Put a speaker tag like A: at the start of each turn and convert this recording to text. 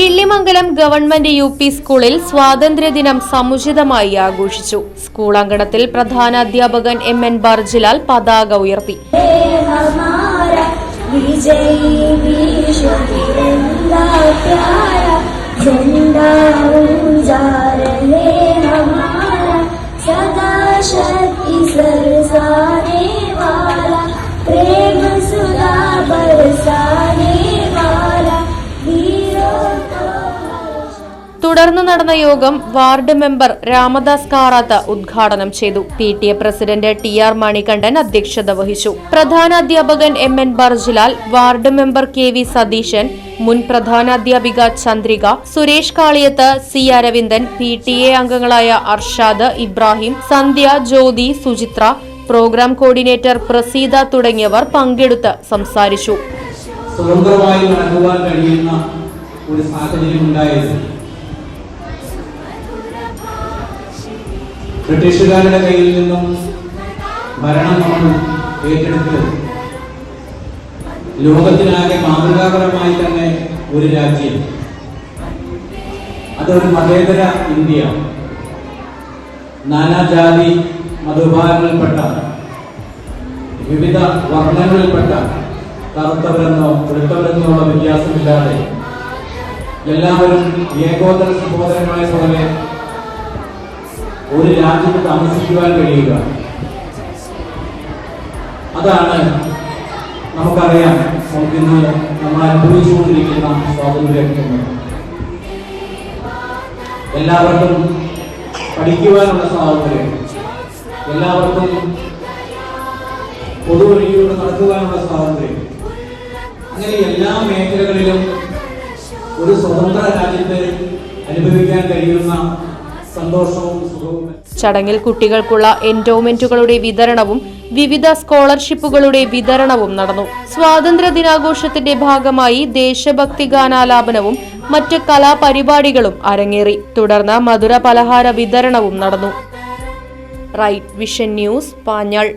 A: Killimangalam government U P സ്കൂളിൽ സ്വാതന്ത്ര്യദിനം സമുചിതമായി ആഘോഷിച്ചു. സ്കൂൾ അങ്കണത്തിൽ പ്രധാന അധ്യാപകൻ എം എൻ ബർജിലാൽ പതാക ഉയർത്തി. തുടർന്ന് നടന്ന യോഗം വാർഡ് മെമ്പർ രാമദാസ് കാറാത്ത ഉദ്ഘാടനം ചെയ്തു. P T A president T R Manikandan അധ്യക്ഷത വഹിച്ചു. പ്രധാന അധ്യാപകൻ M N Barjilal ward member K V Satheesan മുൻ പ്രധാനാധ്യാപിക Chandrika Suresh Kaliyath C Aravindan P T A അംഗങ്ങളായ അർഷാദ് ഇബ്രാഹിം സന്ധ്യ ജ്യോതി സുചിത്ര പ്രോഗ്രാം കോർഡിനേറ്റർ പ്രസീത തുടങ്ങിയവർ പങ്കെടുത്ത് സംസാരിച്ചു.
B: സ്വതന്ത്രമായി നടക്കുവാൻ കഴിയുന്ന ഒരു സാഹചര്യം ഉണ്ടായത് ബ്രിട്ടീഷുകാരുടെ കയ്യിൽ നിന്നും ഭരണം നമ്മൾ ഏറ്റെടുത്ത് ലോകത്തിനാകെ മാതൃകാപരമായി തന്നെ ഒരു രാജ്യം. അതൊരു മതേതര ഇന്ത്യ. നാനാജാതി മതവിഭാഗങ്ങളിൽപ്പെട്ട വിവിധ വർണങ്ങളിൽപ്പെട്ട കറുത്തവരെന്നോ വെളുത്തവരെന്നോ ഉള്ള വ്യത്യാസമില്ലാതെ എല്ലാവരും ഏകോദര സഹോദരങ്ങളെ പോലെ ഒരു രാജ്യത്ത് താമസിക്കുവാൻ കഴിയുക. അതാണ് നമുക്കറിയാം നമുക്കിന്ന് നമ്മൾ അനുഭവിച്ചുകൊണ്ടിരിക്കുന്ന സ്വാതന്ത്ര്യം എല്ലാവർക്കും പഠിക്കുവാനുള്ള സ്വാതന്ത്ര്യം. എല്ലാവർക്കും പൊതുവഴിയിലൂടെ നടക്കുവാനുള്ള സ്വാതന്ത്ര്യം. അങ്ങനെ എല്ലാ മേഖലകളിലും ഒരു സ്വതന്ത്ര രാജ്യത്തെ അനുഭവിക്കാൻ കഴിയുന്ന സന്തോഷവും
A: ചടങ്ങിൽ കുട്ടികൾക്കുള്ള എൻഡോമെന്റുകളുടെ വിതരണവും വിവിധ സ്കോളർഷിപ്പുകളുടെ വിതരണവും നടന്നു. സ്വാതന്ത്ര്യ ദിനാഘോഷത്തിന്റെ ഭാഗമായി ദേശഭക്തി ഗാനാലാപനവും മറ്റ് കലാപരിപാടികളും അരങ്ങേറി. തുടർന്ന് മധുര പലഹാര വിതരണവും നടന്നു. Right vision news Panjal.